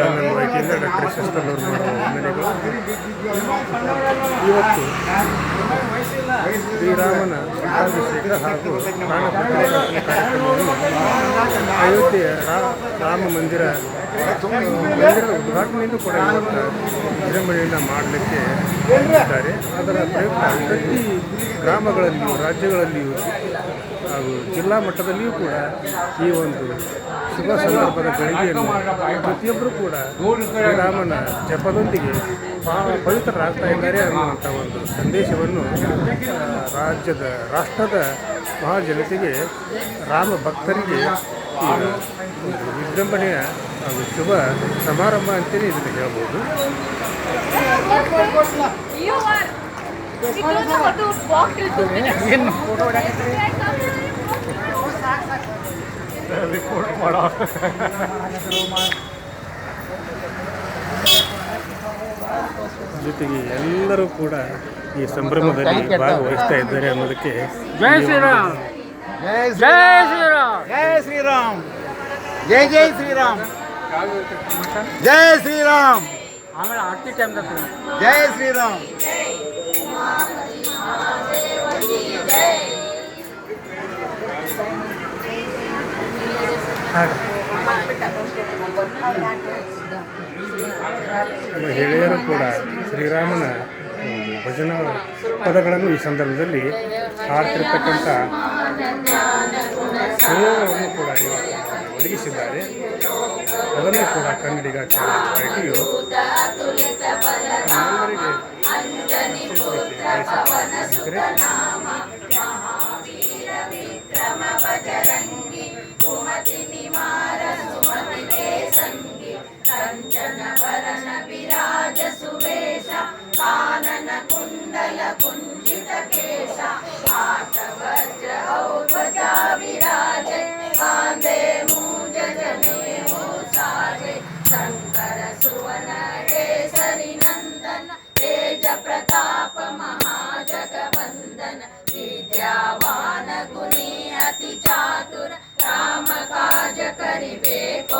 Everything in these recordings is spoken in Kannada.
ಚಾನಲ್ ವೈದ್ಯರಿಂದ ಡಾಕ್ಟರ್ ಶಸ್ತಲ್ಲವರು ಮಾಡುವ ಇವತ್ತು ಶ್ರೀರಾಮನ ಪಟ್ಟಾಭಿಷೇಕ ಹಾಗೂ ಪ್ರಾಣ ಪ್ರತಿಷ್ಠಾಪನೆ ಕಾರ್ಯಕ್ರಮವನ್ನು ಅಯೋಧ್ಯೆಯ ರಾಮ ಮಂದಿರ ಮಂದಿರದ ಉದ್ಘಾಟನೆಯನ್ನು ಕೂಡ ಇವತ್ತು ವಿಜೃಂಭಣೆಯಿಂದ ಮಾಡಲಿಕ್ಕೆ ಇದ್ದಾರೆ ಅದರ ಪ್ರಯುಕ್ತ ಪ್ರತಿ ಗ್ರಾಮಗಳಲ್ಲಿಯೂ, ರಾಜ್ಯಗಳಲ್ಲಿಯೂ ಹಾಗೂ ಜಿಲ್ಲಾ ಮಟ್ಟದಲ್ಲಿಯೂ ಕೂಡ ಈ ಒಂದು ಶುಭ ಸಂದರ್ಭದ ಗಳಿಗೆಯನ್ನು ಪ್ರತಿಯೊಬ್ಬರೂ ಕೂಡ ರಾಮನ ಜಪದೊಂದಿಗೆ ಪವಿತ್ರರಾಗ್ತಾ ಇದ್ದಾರೆ ಅನ್ನುವಂಥ ಒಂದು ಸಂದೇಶವನ್ನು ಆ, ರಾಜ್ಯದ ರಾಷ್ಟ್ರದ ಮಹಾಜನತೆಗೆ ರಾಮ ಭಕ್ತರಿಗೆ ವಿಜೃಂಭಣೆಯ ಹಾಗೂ ಶುಭ ಸಮಾರಂಭ ಅಂತಲೇ ಇದನ್ನು ಹೇಳ್ಬೋದು. You ರಿಪೋರ್ಟ್ ಮಾಡೋ ಜೊತೆಗೆ ಎಲ್ಲರೂ ಕೂಡ ಈ ಸಂಭ್ರಮದಲ್ಲಿ ಭಾಗವಹಿಸ್ತಾ ಇದ್ದಾರೆ ಅನ್ನೋದಕ್ಕೆ ಜೈ ಶ್ರೀರಾಮ್. ಜೈ ಶ್ರೀರಾಮ್. ಜೈ ಶ್ರೀರಾಮ್. ಜೈ ಜೈ ಶ್ರೀರಾಮ್. ಜೈ ಶ್ರೀರಾಮ್. ಆಮೇಲೆ ಆರ್ತಿ ಟೈಮ್ ಜೈ ಶ್ರೀರಾಮ್. ಮಹಿಳೆಯರು ಕೂಡ ಶ್ರೀರಾಮನ ಭಜನ ಪದಗಳನ್ನು ಈ ಸಂದರ್ಭದಲ್ಲಿ ಹಾಡ್ತಿರ್ತಕ್ಕಂಥ ಸಂಯೋಗವನ್ನು ಕೂಡ ಒದಗಿಸಿದ್ದಾರೆ. ಅದನ್ನು ಕೂಡ ಕನ್ನಡಿಗ ಚಾನಲ್ कुञ्चितकेशा हातवज्रौध्वजा विराजे बान्धे मूजजने मोसाजे शंकर सुवन केसरि नंदन तेज प्रताप महाजगवंदन विद्यावान गुणी अति चातुर रामकाज करिबे को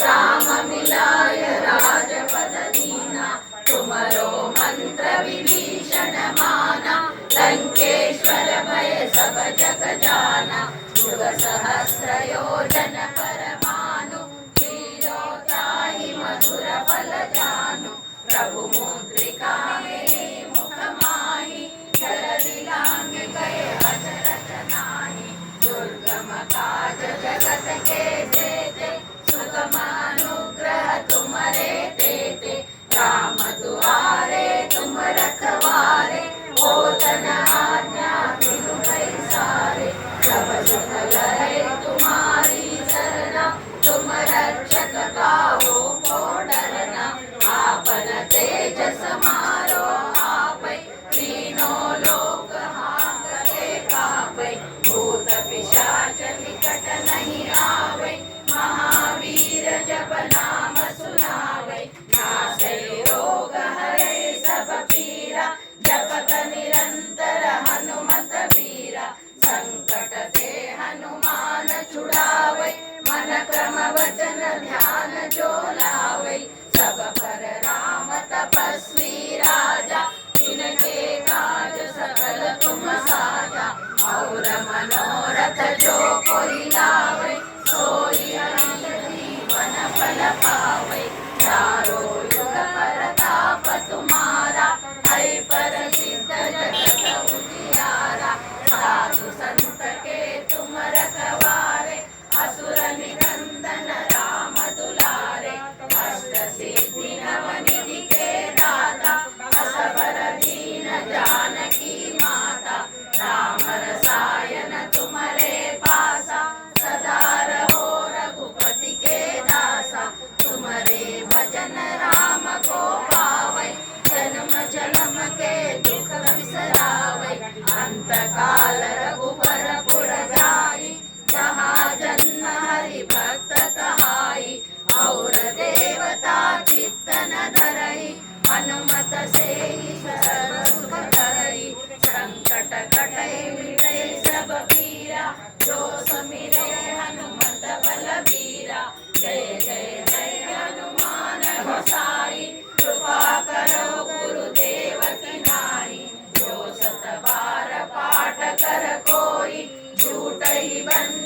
रामनिलाय राजपदीना कुमरो मन्त्रविभीषणमाना लङ्केश्वरमय सव जगदा করিলা बन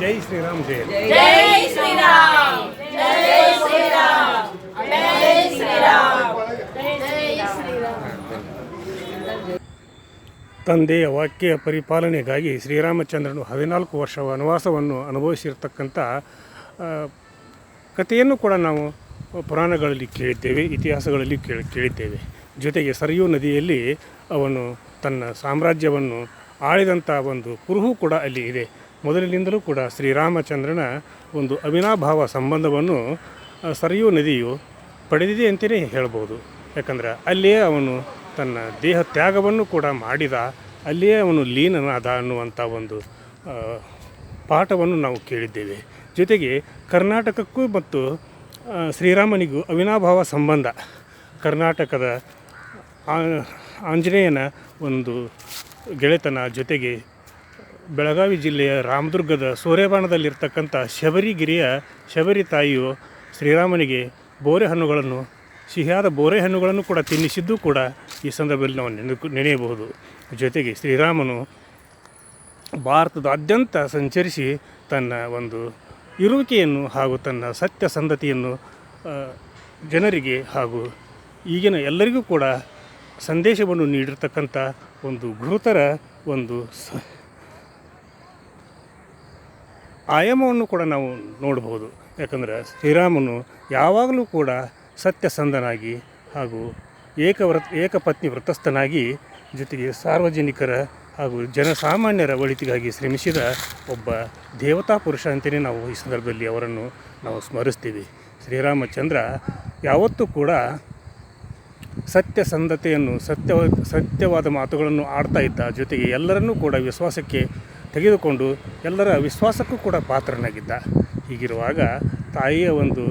ಜೈ ಶ್ರೀರಾಮ್ ಜೈ ಜೈ ಶ್ರೀರಾಮ್. ಜೈ ಶ್ರೀರಾಮ್. ಜೈ ಶ್ರೀರಾಮ್. ತಂದೆಯ ವಾಕ್ಯ ಪರಿಪಾಲನೆಗಾಗಿ ಶ್ರೀರಾಮಚಂದ್ರನು ಹದಿನಾಲ್ಕು ವರ್ಷ ವನವಾಸವನ್ನು ಅನುಭವಿಸಿರ್ತಕ್ಕಂಥ ಕಥೆಯನ್ನು ಕೂಡ ನಾವು ಪುರಾಣಗಳಲ್ಲಿ ಕೇಳಿದ್ದೇವೆ ಇತಿಹಾಸಗಳಲ್ಲಿ ಕೇಳಿ ಕೇಳಿದ್ದೇವೆ. ಜೊತೆಗೆ ಸರಿಯೂ ನದಿಯಲ್ಲಿ ಅವನು ತನ್ನ ಸಾಮ್ರಾಜ್ಯವನ್ನು ಆಳಿದಂಥ ಒಂದು ಕುರುಹು ಕೂಡ ಅಲ್ಲಿ ಇದೆ. ಮೊದಲಿನಿಂದಲೂ ಕೂಡ ಶ್ರೀರಾಮಚಂದ್ರನ ಒಂದು ಅವಿನಾಭಾವ ಸಂಬಂಧವನ್ನು ಸರಿಯೂ ನದಿಯು ಪಡೆದಿದೆ ಅಂತಲೇ ಹೇಳ್ಬೋದು. ಯಾಕಂದ್ರೆ ಅಲ್ಲಿಯೇ ಅವನು ತನ್ನ ದೇಹ ತ್ಯಾಗವನ್ನು ಕೂಡ ಮಾಡಿದ, ಅಲ್ಲಿಯೇ ಅವನು ಲೀನನಾದ ಅನ್ನುವಂಥ ಒಂದು ಪಾಠವನ್ನು ನಾವು ಕೇಳಿದ್ದೇವೆ. ಜೊತೆಗೆ ಕರ್ನಾಟಕಕ್ಕೂ ಮತ್ತು ಶ್ರೀರಾಮನಿಗೂ ಅವಿನಾಭಾವ ಸಂಬಂಧ. ಕರ್ನಾಟಕದ ಆಂಜನೇಯನ ಒಂದು ಗೆಳೆತನ ಜೊತೆಗೆ ಬೆಳಗಾವಿ ಜಿಲ್ಲೆಯ ರಾಮದುರ್ಗದ ಸೂರ್ಯಬಾಣದಲ್ಲಿರ್ತಕ್ಕಂಥ ಶಬರಿಗಿರಿಯ ಶಬರಿ ತಾಯಿಯು ಶ್ರೀರಾಮನಿಗೆ ಬೋರೆ ಹಣ್ಣುಗಳನ್ನು, ಸಿಹಿಯಾದ ಬೋರೆ ಹಣ್ಣುಗಳನ್ನು ಕೂಡ ತಿನ್ನಿಸಿದ್ದು ಕೂಡ ಈ ಸಂದರ್ಭದಲ್ಲಿ ನಾವು ನೆನಕು ನೆನೆಯಬಹುದು. ಜೊತೆಗೆ ಶ್ರೀರಾಮನು ಭಾರತದಾದ್ಯಂತ ಸಂಚರಿಸಿ ತನ್ನ ಒಂದು ಇರುವಿಕೆಯನ್ನು ಹಾಗೂ ತನ್ನ ಸತ್ಯ ಸಂದತಿಯನ್ನು ಜನರಿಗೆ ಹಾಗೂ ಈಗಿನ ಎಲ್ಲರಿಗೂ ಕೂಡ ಸಂದೇಶವನ್ನು ನೀಡಿರ್ತಕ್ಕಂಥ ಒಂದು ಗುರುತರ ಒಂದು ಆಯಾಮವನ್ನು ಕೂಡ ನಾವು ನೋಡಬಹುದು ಯಾಕಂದರೆ ಶ್ರೀರಾಮನು ಯಾವಾಗಲೂ ಕೂಡ ಸತ್ಯಸಂಧನಾಗಿ ಹಾಗೂ ಏಕವ್ರತ ಏಕಪತ್ನಿ ವ್ರತಸ್ಥನಾಗಿ ಜೊತೆಗೆ ಸಾರ್ವಜನಿಕರ ಹಾಗೂ ಜನಸಾಮಾನ್ಯರ ಒಳಿತಿಗಾಗಿ ಶ್ರಮಿಸಿದ ಒಬ್ಬ ದೇವತಾ ಪುರುಷ ಅಂತಲೇ ನಾವು ಈ ಸಂದರ್ಭದಲ್ಲಿ ಅವರನ್ನು ನಾವು ಸ್ಮರಿಸ್ತೀವಿ. ಶ್ರೀರಾಮಚಂದ್ರ ಯಾವತ್ತೂ ಕೂಡ ಸತ್ಯಸಂಧತೆಯನ್ನು ಸತ್ಯವ, ಸತ್ಯವಾದ ಮಾತುಗಳನ್ನು ಆಡ್ತಾ ಇದ್ದ ಜೊತೆಗೆ ಎಲ್ಲರನ್ನೂ ಕೂಡ ವಿಶ್ವಾಸಕ್ಕೆ ತೆಗೆದುಕೊಂಡು ಎಲ್ಲರ ವಿಶ್ವಾಸಕ್ಕೂ ಕೂಡ ಪಾತ್ರನಾಗಿದ್ದ. ಹೀಗಿರುವಾಗ ತಾಯಿಯ ಒಂದು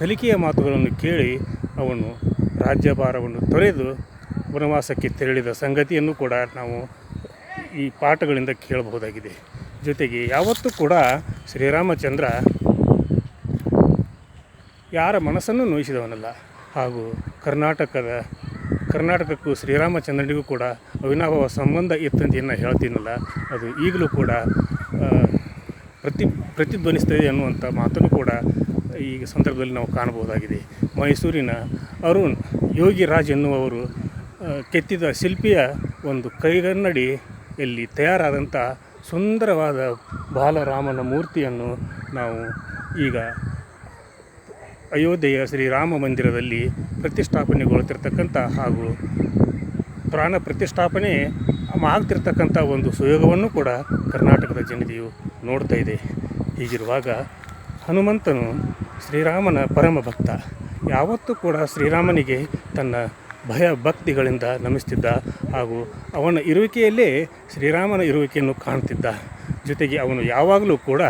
ಕಲಿಕೆಯ ಮಾತುಗಳನ್ನು ಕೇಳಿ ಅವನು ರಾಜ್ಯಭಾರವನ್ನು ತೊರೆದು ವನವಾಸಕ್ಕೆ ತೆರಳಿದ ಸಂಗತಿಯನ್ನು ಕೂಡ ನಾವು ಈ ಪಾಠಗಳಿಂದ ಕೇಳಬಹುದಾಗಿದೆ. ಜೊತೆಗೆ ಯಾವತ್ತೂ ಕೂಡ ಶ್ರೀರಾಮಚಂದ್ರ ಯಾರ ಮನಸ್ಸನ್ನು ನೋಯಿಸಿದವನಲ್ಲ. ಹಾಗೂ ಕರ್ನಾಟಕದ ಕರ್ನಾಟಕಕ್ಕೂ ಶ್ರೀರಾಮಚಂದ್ರನಿಗೂ ಕೂಡ ಅವಿನಾಭಾವ ಸಂಬಂಧ ಇತ್ತಂತ ಏನು ಹೇಳ್ತೀನಲ್ಲ, ಅದು ಈಗಲೂ ಕೂಡ ಪ್ರತಿ, ಪ್ರತಿಧ್ವನಿಸ್ತದೆ ಅನ್ನುವಂಥ ಮಾತನ್ನು ಕೂಡ ಈ ಸಂದರ್ಭದಲ್ಲಿ ನಾವು ಕಾಣಬಹುದಾಗಿದೆ. ಮೈಸೂರಿನ ಅರುಣ್ ಯೋಗಿ ರಾಜ್ ಎನ್ನುವರು ಕೆತ್ತಿದ ಶಿಲ್ಪಿಯ ಒಂದು ಕೈಗನ್ನಡಿಯಲ್ಲಿ ತಯಾರಾದಂಥ ಸುಂದರವಾದ ಬಾಲರಾಮನ ಮೂರ್ತಿಯನ್ನು ನಾವು ಈಗ ಅಯೋಧ್ಯೆಯ ಶ್ರೀರಾಮ ಮಂದಿರದಲ್ಲಿ ಪ್ರತಿಷ್ಠಾಪನೆಗೊಳ್ತಿರ್ತಕ್ಕಂಥ ಹಾಗೂ ಪ್ರಾಣ ಪ್ರತಿಷ್ಠಾಪನೆ ಆಗ್ತಿರ್ತಕ್ಕಂಥ ಒಂದು ಸುಯೋಗವನ್ನು ಕೂಡ ಕರ್ನಾಟಕದ ಜನತೆಯು ನೋಡ್ತಾ ಇದೆ. ಹೀಗಿರುವಾಗ ಹನುಮಂತನು ಶ್ರೀರಾಮನ ಪರಮ ಭಕ್ತ. ಯಾವತ್ತೂ ಕೂಡ ಶ್ರೀರಾಮನಿಗೆ ತನ್ನ ಭಯ ಭಕ್ತಿಗಳಿಂದ ನಮಿಸ್ತಿದ್ದ ಹಾಗೂ ಅವನ ಇರುವಿಕೆಯಲ್ಲೇ ಶ್ರೀರಾಮನ ಇರುವಿಕೆಯನ್ನು ಕಾಣ್ತಿದ್ದ. ಜೊತೆಗೆ ಅವನು ಯಾವಾಗಲೂ ಕೂಡ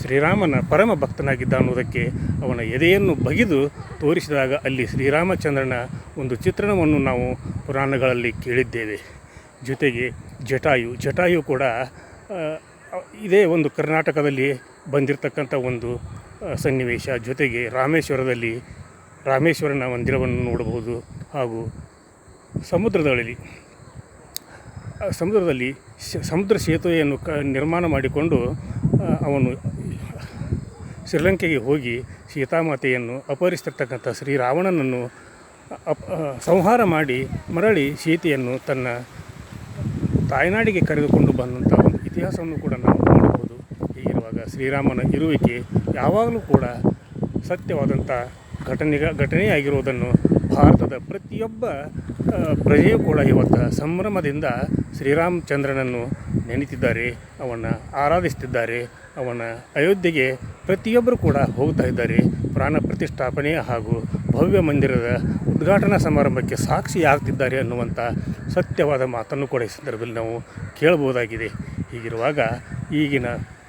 ಶ್ರೀರಾಮನ ಪರಮ ಭಕ್ತನಾಗಿದ್ದ ಅನ್ನೋದಕ್ಕೆ ಅವನ ಎದೆಯನ್ನು ಬಗೆದು ತೋರಿಸಿದಾಗ ಅಲ್ಲಿ ಶ್ರೀರಾಮಚಂದ್ರನ ಒಂದು ಚಿತ್ರಣವನ್ನು ನಾವು ಪುರಾಣಗಳಲ್ಲಿ ಕೇಳಿದ್ದೇವೆ. ಜೊತೆಗೆ ಜಟಾಯು ಜಟಾಯು ಕೂಡ ಇದೇ ಒಂದು ಕರ್ನಾಟಕದಲ್ಲಿ ಬಂದಿರತಕ್ಕಂಥ ಒಂದು ಸನ್ನಿವೇಶ. ಜೊತೆಗೆ ರಾಮೇಶ್ವರದಲ್ಲಿ, ರಾಮೇಶ್ವರನ ಮಂದಿರವನ್ನು ನೋಡಬಹುದು ಹಾಗೂ ಸಮುದ್ರದಲ್ಲಿ ಸಮುದ್ರದಲ್ಲಿ ಸಮುದ್ರ ಸೇತುವೆಯನ್ನು ಕ, ನಿರ್ಮಾಣ ಮಾಡಿಕೊಂಡು ಅವನು ಶ್ರೀಲಂಕೆಗೆ ಹೋಗಿ ಸೀತಾಮಾತೆಯನ್ನು ಅಪಹರಿಸ್ತಿರ್ತಕ್ಕಂಥ ಶ್ರೀರಾವಣನನ್ನು ಅಪ್ ಸಂಹಾರ ಮಾಡಿ ಮರಳಿ ಸೀತೆಯನ್ನು ತನ್ನ ತಾಯ್ನಾಡಿಗೆ ಕರೆದುಕೊಂಡು ಬಂದಂಥ ಒಂದು ಇತಿಹಾಸವನ್ನು ಕೂಡ ನಾವು ನೋಡಬಹುದು. ಹೀಗಿರುವಾಗ ಶ್ರೀರಾಮನ ಇರುವಿಕೆ ಯಾವಾಗಲೂ ಕೂಡ ಸತ್ಯವಾದಂಥ ಘಟನೆಗ ಘಟನೆಯಾಗಿರುವುದನ್ನು ಭಾರತದ ಪ್ರತಿಯೊಬ್ಬ ಪ್ರಜೆಯೂ ಕೂಡ ಇವತ್ತು ಸಂಭ್ರಮದಿಂದ ಶ್ರೀರಾಮಚಂದ್ರನನ್ನು ನೆನೆತಿದ್ದಾರೆ, ಅವನ್ನು ಆರಾಧಿಸ್ತಿದ್ದಾರೆ ಅವನ ಅಯೋಧ್ಯೆಗೆ ಪ್ರತಿಯೊಬ್ಬರು ಕೂಡ ಹೋಗ್ತಾ ಇದ್ದಾರೆ. ಪ್ರಾಣ ಪ್ರತಿಷ್ಠಾಪನೆ ಹಾಗೂ ಭವ್ಯ ಮಂದಿರದ ಉದ್ಘಾಟನಾ ಸಮಾರಂಭಕ್ಕೆ ಸಾಕ್ಷಿ ಆಗ್ತಿದ್ದಾರೆ ಅನ್ನುವಂಥ ಸತ್ಯವಾದ ಮಾತನ್ನು ಕೂಡ ಈ ಸಂದರ್ಭದಲ್ಲಿ ನಾವು ಕೇಳಬಹುದಾಗಿದೆ. ಹೀಗಿರುವಾಗ ಈಗಿನ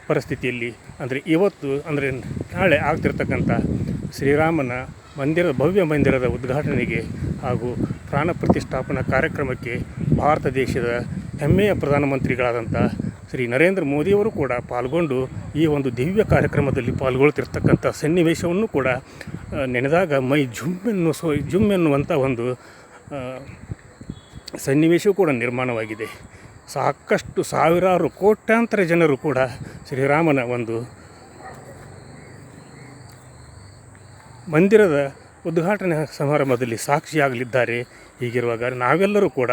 ಪರಿಸ್ಥಿತಿಯಲ್ಲಿ ಅಂದರೆ ಇವತ್ತು ಅಂದರೆ ನಾಳೆ ಆಗ್ತಿರ್ತಕ್ಕಂಥ ಶ್ರೀರಾಮನ ಮಂದಿರದ ಭವ್ಯ ಮಂದಿರದ ಉದ್ಘಾಟನೆಗೆ ಹಾಗೂ ಪ್ರಾಣ ಪ್ರತಿಷ್ಠಾಪನಾ ಕಾರ್ಯಕ್ರಮಕ್ಕೆ ಭಾರತ ದೇಶದ ಹೆಮ್ಮೆಯ ಪ್ರಧಾನಮಂತ್ರಿಗಳಾದಂಥ ಶ್ರೀ ನರೇಂದ್ರ ಮೋದಿಯವರು ಕೂಡ ಪಾಲ್ಗೊಂಡು ಈ ಒಂದು ದಿವ್ಯ ಕಾರ್ಯಕ್ರಮದಲ್ಲಿ ಪಾಲ್ಗೊಳ್ತಿರ್ತಕ್ಕಂಥ ಸನ್ನಿವೇಶವನ್ನು ಕೂಡ ನೆನೆದಾಗ ಮೈ ಜುಮ್ಮೆನ್ನು ಸೊ ಝುಮ್ ಎನ್ನುವಂಥ ಒಂದು ಸನ್ನಿವೇಶವೂ ಕೂಡ ನಿರ್ಮಾಣವಾಗಿದೆ. ಸಾಕಷ್ಟು ಸಾವಿರಾರು ಕೋಟ್ಯಾಂತರ ಜನರು ಕೂಡ ಶ್ರೀರಾಮನ ಒಂದು ಮಂದಿರದ ಉದ್ಘಾಟನಾ ಸಮಾರಂಭದಲ್ಲಿ ಸಾಕ್ಷಿಯಾಗಲಿದ್ದಾರೆ. ಹೀಗಿರುವಾಗ ನಾವೆಲ್ಲರೂ ಕೂಡ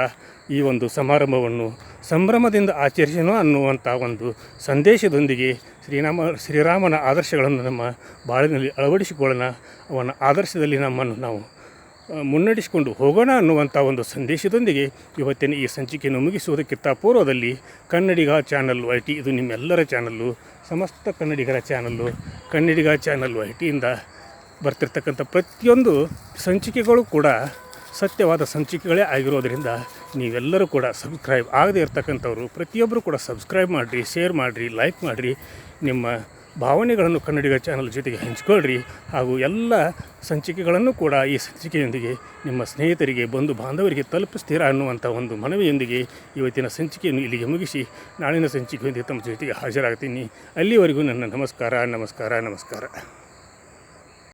ಈ ಒಂದು ಸಮಾರಂಭವನ್ನು ಸಂಭ್ರಮದಿಂದ ಆಚರಿಸೋಣ ಅನ್ನುವಂಥ ಒಂದು ಸಂದೇಶದೊಂದಿಗೆ ಶ್ರೀರಾಮ ಶ್ರೀರಾಮನ ಆದರ್ಶಗಳನ್ನು ನಮ್ಮ ಬಾಳಿನಲ್ಲಿ ಅಳವಡಿಸಿಕೊಳ್ಳೋಣ. ಅವನ ಆದರ್ಶದಲ್ಲಿ ನಮ್ಮನ್ನು ನಾವು ಮುನ್ನಡೆಸಿಕೊಂಡು ಹೋಗೋಣ ಅನ್ನುವಂಥ ಒಂದು ಸಂದೇಶದೊಂದಿಗೆ ಇವತ್ತಿನ ಈ ಸಂಚಿಕೆಯನ್ನು ಮುಗಿಸುವುದಕ್ಕಿಂತ ಪೂರ್ವದಲ್ಲಿ ಕನ್ನಡಿಗ ಚಾನಲ್ ಐ ಟಿ ಇದು ನಿಮ್ಮೆಲ್ಲರ ಚಾನಲ್ಲು, ಸಮಸ್ತ ಕನ್ನಡಿಗರ ಚಾನಲ್ಲು, ಕನ್ನಡಿಗ ಚಾನಲ್ ಐ ಟಿಯಿಂದ ಬರ್ತಿರ್ತಕ್ಕಂಥ ಪ್ರತಿಯೊಂದು ಸಂಚಿಕೆಗಳು ಕೂಡ ಸತ್ಯವಾದ ಸಂಚಿಕೆಗಳೇ ಆಗಿರೋದರಿಂದ ನೀವೆಲ್ಲರೂ ಕೂಡ ಸಬ್ಸ್ಕ್ರೈಬ್ ಆಗದೇ ಇರ್ತಕ್ಕಂಥವ್ರು, ಪ್ರತಿಯೊಬ್ಬರು ಕೂಡ ಸಬ್ಸ್ಕ್ರೈಬ್ ಮಾಡಿರಿ, ಶೇರ್ ಮಾಡಿರಿ, ಲೈಕ್ ಮಾಡಿರಿ, ನಿಮ್ಮ ಭಾವನೆಗಳನ್ನು ಕನ್ನಡಿಗ ಚಾನಲ್ ಜೊತೆಗೆ ಹಂಚಿಕೊಳ್ಳ್ರಿ ಹಾಗೂ ಎಲ್ಲ ಸಂಚಿಕೆಗಳನ್ನು ಕೂಡ ಈ ಸಂಚಿಕೆಯೊಂದಿಗೆ ನಿಮ್ಮ ಸ್ನೇಹಿತರಿಗೆ, ಬಂಧು ಬಾಂಧವರಿಗೆ ತಲುಪಿಸ್ತೀರಾ ಅನ್ನುವಂಥ ಒಂದು ಮನವಿಯೊಂದಿಗೆ ಇವತ್ತಿನ ಸಂಚಿಕೆಯನ್ನು ಇಲ್ಲಿಗೆ ಮುಗಿಸಿ ನಾಳಿನ ಸಂಚಿಕೆಯೊಂದಿಗೆ ತಮ್ಮ ಜೊತೆಗೆ ಹಾಜರಾಗ್ತೀನಿ. ಅಲ್ಲಿವರೆಗೂ ನನ್ನ ನಮಸ್ಕಾರ ನಮಸ್ಕಾರ ನಮಸ್ಕಾರ.